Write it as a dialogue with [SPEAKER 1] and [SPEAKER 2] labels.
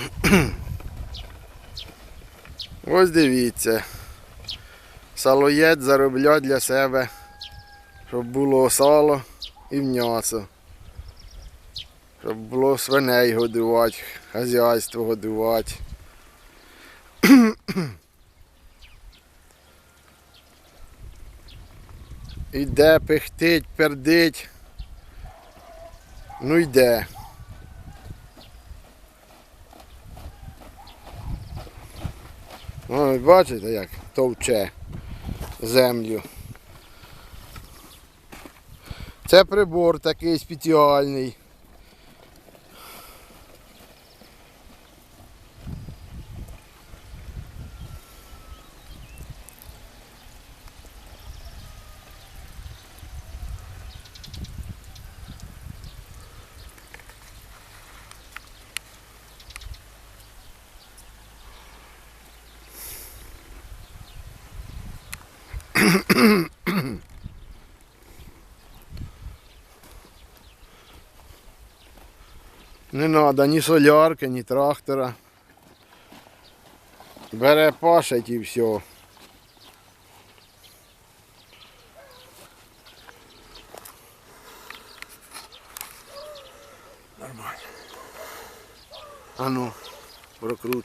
[SPEAKER 1] Ось дивіться. Салоєд заробляє для себе, щоб було сало і м'ясо. Щоб було свиней годувати, хазяйство годувати. Іде пихтить, пердить. Ну йде. Ой, бачите, як товче землю. Це прибор такий спеціальний. Не треба ні солярки, ні трактора. Бере пашить і все.
[SPEAKER 2] Нормально.
[SPEAKER 1] А ну, прокручуй.